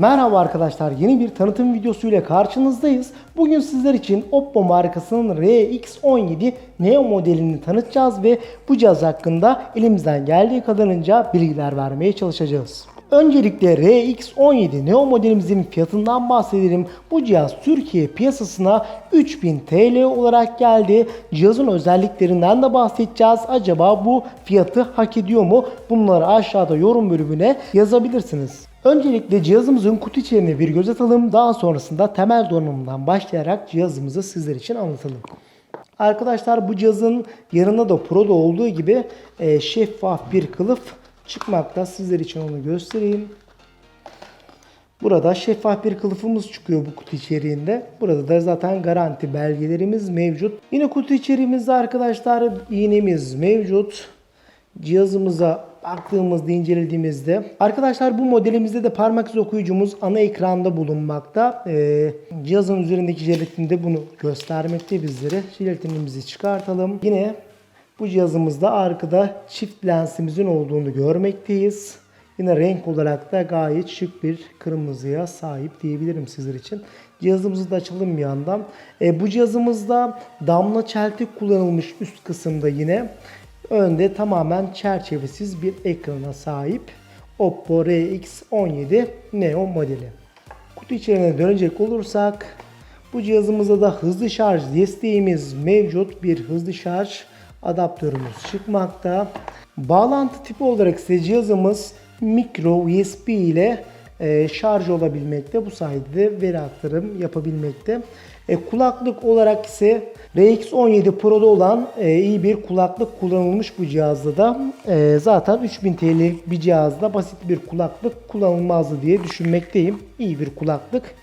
Merhaba arkadaşlar yeni bir tanıtım videosu ile karşınızdayız. Bugün sizler için Oppo markasının RX17 Neo modelini tanıtacağız ve bu cihaz hakkında elimizden geldiği kadarınca bilgiler vermeye çalışacağız. Öncelikle RX17 Neo modelimizin fiyatından bahsedelim. Bu cihaz Türkiye piyasasına 3000 TL olarak geldi. Cihazın özelliklerinden de bahsedeceğiz. Acaba bu fiyatı hak ediyor mu? Bunları aşağıda yorum bölümüne yazabilirsiniz. Öncelikle cihazımızın kutu içeriğine bir göz atalım. Daha sonrasında temel donanımından başlayarak cihazımızı sizler için anlatalım. Arkadaşlar bu cihazın yanında da Pro'da olduğu gibi e, şeffaf bir kılıf çıkmakta. Sizler için onu göstereyim. Burada şeffaf bir kılıfımız çıkıyor bu kutu içeriğinde. Burada da zaten garanti belgelerimiz mevcut. Yine kutu içeriğimizde arkadaşlar iğnemiz mevcut. Cihazımıza baktığımızda incelediğimizde arkadaşlar bu modelimizde de parmak izi okuyucumuz ana ekranda bulunmakta. Ee, cihazın üzerindeki jelatinde bunu göstermekte bizlere. Jelatinimizi çıkartalım. Yine bu cihazımızda arkada çift lensimizin olduğunu görmekteyiz. Yine renk olarak da gayet şık bir kırmızıya sahip diyebilirim sizler için. Cihazımızı da açalım bir yandan. E, bu cihazımızda damla çeltik kullanılmış üst kısımda yine. Önde tamamen çerçevesiz bir ekrana sahip Oppo RX17 Neo modeli. Kutu içeriğine dönecek olursak bu cihazımızda da hızlı şarj desteğimiz mevcut. Bir hızlı şarj adaptörümüz çıkmakta. Bağlantı tipi olarak ise cihazımız micro USB ile e, şarj olabilmekte. Bu sayede de veri aktarım yapabilmekte. E, kulaklık olarak ise RX17 Pro'da olan e, iyi bir kulaklık kullanılmış bu cihazda da. E, zaten 3000 TL'lik bir cihazda basit bir kulaklık kullanılmazdı diye düşünmekteyim. İyi bir kulaklık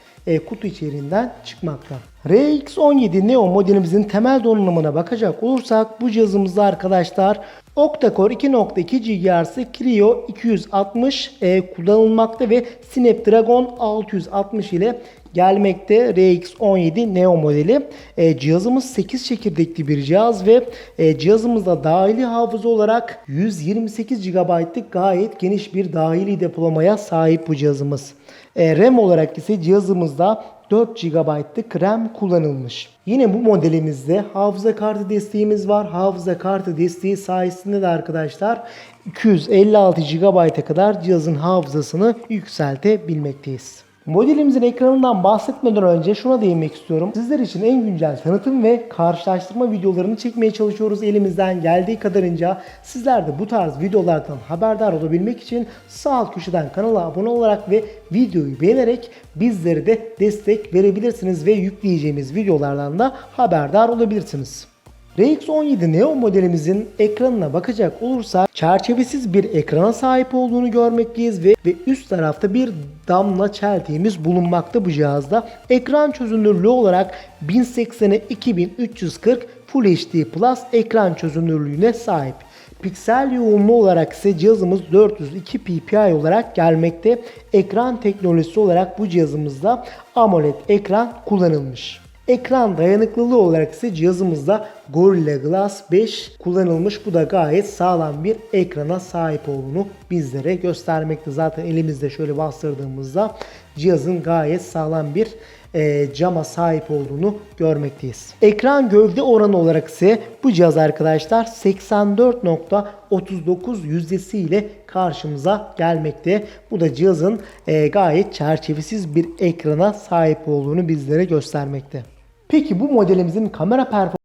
kutu içeriğinden çıkmakta. RX17 Neo modelimizin temel donanımına bakacak olursak bu cihazımızda arkadaşlar Octa-Core 2.2 GHz Creo 260 e, kullanılmakta ve Snapdragon 660 ile gelmekte RX17 Neo modeli. E, cihazımız 8 çekirdekli bir cihaz ve e, cihazımızda dahili hafıza olarak 128 GB'lık gayet geniş bir dahili depolamaya sahip bu cihazımız. E, RAM olarak ise cihazımızda 4 GB'lık RAM kullanılmış. Yine bu modelimizde hafıza kartı desteğimiz var. Hafıza kartı desteği sayesinde de arkadaşlar 256 GB'a kadar cihazın hafızasını yükseltebilmekteyiz. Modelimizin ekranından bahsetmeden önce şuna değinmek istiyorum. Sizler için en güncel tanıtım ve karşılaştırma videolarını çekmeye çalışıyoruz elimizden geldiği kadarınca. Sizler de bu tarz videolardan haberdar olabilmek için sağ alt köşeden kanala abone olarak ve videoyu beğenerek bizlere de destek verebilirsiniz ve yükleyeceğimiz videolardan da haberdar olabilirsiniz. RX17 Neo modelimizin ekranına bakacak olursak çerçevesiz bir ekrana sahip olduğunu görmekteyiz ve, ve üst tarafta bir damla çeltiğimiz bulunmakta bu cihazda. Ekran çözünürlüğü olarak 1080'e 2340 Full HD Plus ekran çözünürlüğüne sahip. Piksel yoğunluğu olarak ise cihazımız 402 ppi olarak gelmekte. Ekran teknolojisi olarak bu cihazımızda AMOLED ekran kullanılmış. Ekran dayanıklılığı olarak ise cihazımızda Gorilla Glass 5 kullanılmış. Bu da gayet sağlam bir ekrana sahip olduğunu bizlere göstermekte. Zaten elimizde şöyle bastırdığımızda cihazın gayet sağlam bir e, cama sahip olduğunu görmekteyiz. Ekran gövde oranı olarak ise bu cihaz arkadaşlar 84.39 yüzdesiyle karşımıza gelmekte. Bu da cihazın e, gayet çerçevesiz bir ekrana sahip olduğunu bizlere göstermekte. Peki bu modelimizin kamera performansı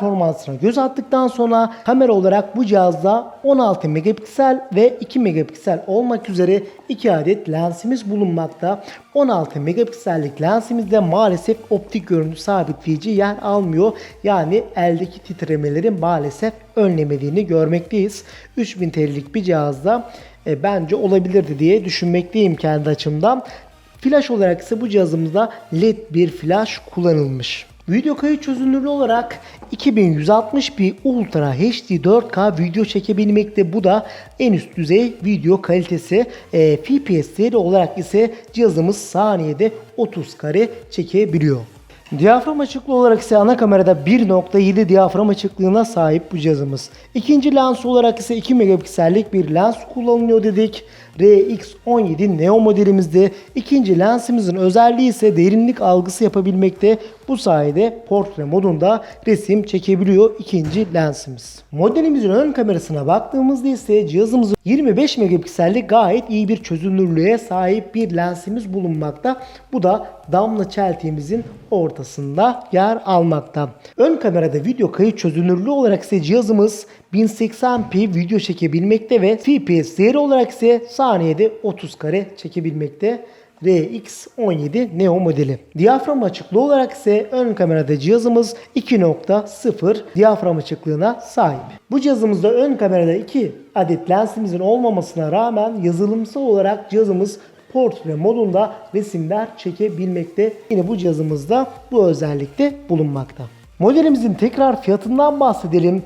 performansına göz attıktan sonra kamera olarak bu cihazda 16 megapiksel ve 2 megapiksel olmak üzere 2 adet lensimiz bulunmakta. 16 megapiksellik lensimizde maalesef optik görüntü sabitleyici yer almıyor. Yani eldeki titremeleri maalesef önlemediğini görmekteyiz. 3000 TL'lik bir cihazda e, bence olabilirdi diye düşünmekteyim kendi açımdan. Flash olarak ise bu cihazımızda LED bir flash kullanılmış. Video kayıt çözünürlüğü olarak 2160p Ultra HD 4K video çekebilmekte. Bu da en üst düzey video kalitesi. E, FPS değeri olarak ise cihazımız saniyede 30 kare çekebiliyor. Diyafram açıklığı olarak ise ana kamerada 1.7 diyafram açıklığına sahip bu cihazımız. İkinci lens olarak ise 2 megapiksellik bir lens kullanılıyor dedik. RX17 Neo modelimizde ikinci lensimizin özelliği ise derinlik algısı yapabilmekte. Bu sayede portre modunda resim çekebiliyor ikinci lensimiz. Modelimizin ön kamerasına baktığımızda ise cihazımızın 25 megapiksellik gayet iyi bir çözünürlüğe sahip bir lensimiz bulunmakta. Bu da damla çeltiğimizin ortasında yer almakta. Ön kamerada video kayıt çözünürlüğü olarak ise cihazımız 1080p video çekebilmekte ve FPS değeri olarak ise saniyede 30 kare çekebilmekte. RX17 Neo modeli. Diyafram açıklığı olarak ise ön kamerada cihazımız 2.0 diyafram açıklığına sahip. Bu cihazımızda ön kamerada 2 adet lensimizin olmamasına rağmen yazılımsal olarak cihazımız portre modunda resimler çekebilmekte. Yine bu cihazımızda bu özellikte bulunmakta. Modelimizin tekrar fiyatından bahsedelim.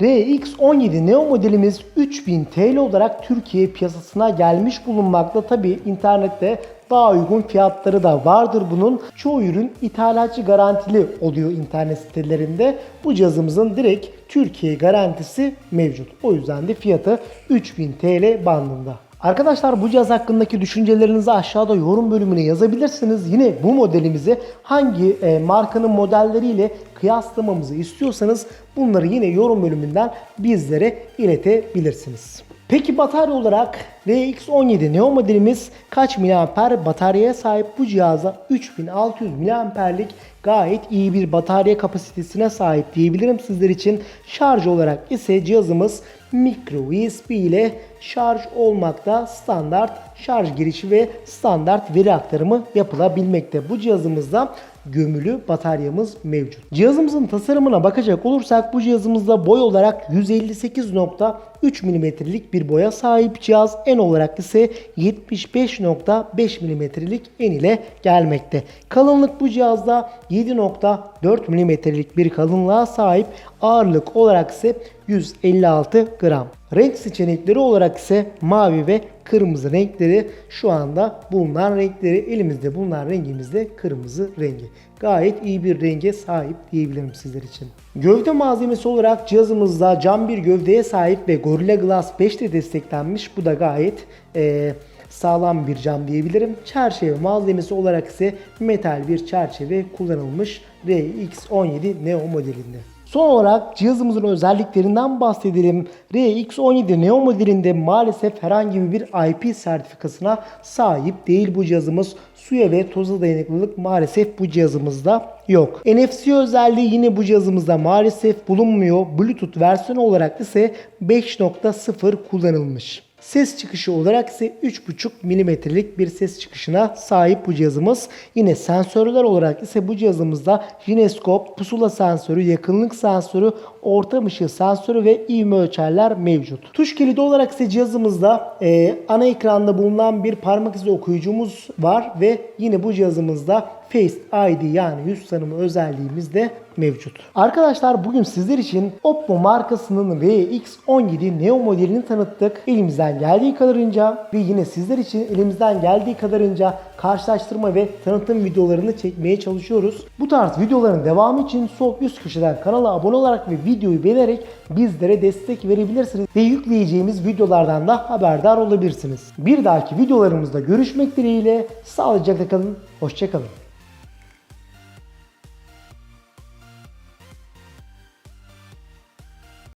RX17 Neo modelimiz 3000 TL olarak Türkiye piyasasına gelmiş bulunmakta. Tabi internette daha uygun fiyatları da vardır bunun. Çoğu ürün ithalatçı garantili oluyor internet sitelerinde. Bu cihazımızın direkt Türkiye garantisi mevcut. O yüzden de fiyatı 3000 TL bandında. Arkadaşlar bu cihaz hakkındaki düşüncelerinizi aşağıda yorum bölümüne yazabilirsiniz. Yine bu modelimizi hangi e, markanın modelleriyle kıyaslamamızı istiyorsanız bunları yine yorum bölümünden bizlere iletebilirsiniz. Peki batarya olarak RX17 Neo modelimiz kaç miliamper bataryaya sahip bu cihaza 3600 miliamperlik gayet iyi bir batarya kapasitesine sahip diyebilirim sizler için. Şarj olarak ise cihazımız micro USB ile şarj olmakta standart şarj girişi ve standart veri aktarımı yapılabilmekte. Bu cihazımızda gömülü bataryamız mevcut. Cihazımızın tasarımına bakacak olursak bu cihazımızda boy olarak 158.3 mm'lik bir boya sahip cihaz. En olarak ise 75.5 mm'lik en ile gelmekte. Kalınlık bu cihazda 7.4 mm'lik bir kalınlığa sahip. Ağırlık olarak ise 156 gram. Renk seçenekleri olarak ise mavi ve kırmızı renkleri şu anda bulunan renkleri elimizde bulunan rengimizde kırmızı rengi. Gayet iyi bir renge sahip diyebilirim sizler için. Gövde malzemesi olarak cihazımızda cam bir gövdeye sahip ve Gorilla Glass 5 ile desteklenmiş. Bu da gayet ee, sağlam bir cam diyebilirim. Çerçeve malzemesi olarak ise metal bir çerçeve kullanılmış RX17 Neo modelinde. Son olarak cihazımızın özelliklerinden bahsedelim. RX17 Neo modelinde maalesef herhangi bir IP sertifikasına sahip değil bu cihazımız. Suya ve toza dayanıklılık maalesef bu cihazımızda yok. NFC özelliği yine bu cihazımızda maalesef bulunmuyor. Bluetooth versiyonu olarak ise 5.0 kullanılmış. Ses çıkışı olarak ise 3.5 mm'lik bir ses çıkışına sahip bu cihazımız. Yine sensörler olarak ise bu cihazımızda jineskop, pusula sensörü, yakınlık sensörü, ortam ışığı sensörü ve ivme ölçerler mevcut. Tuş kilidi olarak ise cihazımızda e, ana ekranda bulunan bir parmak izi okuyucumuz var ve yine bu cihazımızda Face ID yani yüz tanıma özelliğimiz de mevcut. Arkadaşlar bugün sizler için Oppo markasının RX17 Neo modelini tanıttık. Elimizden geldiği kadarınca ve yine sizler için elimizden geldiği kadarınca karşılaştırma ve tanıtım videolarını çekmeye çalışıyoruz. Bu tarz videoların devamı için sol üst köşeden kanala abone olarak ve videoyu beğenerek bizlere destek verebilirsiniz ve yükleyeceğimiz videolardan da haberdar olabilirsiniz. Bir dahaki videolarımızda görüşmek dileğiyle sağlıcakla kalın, hoşçakalın.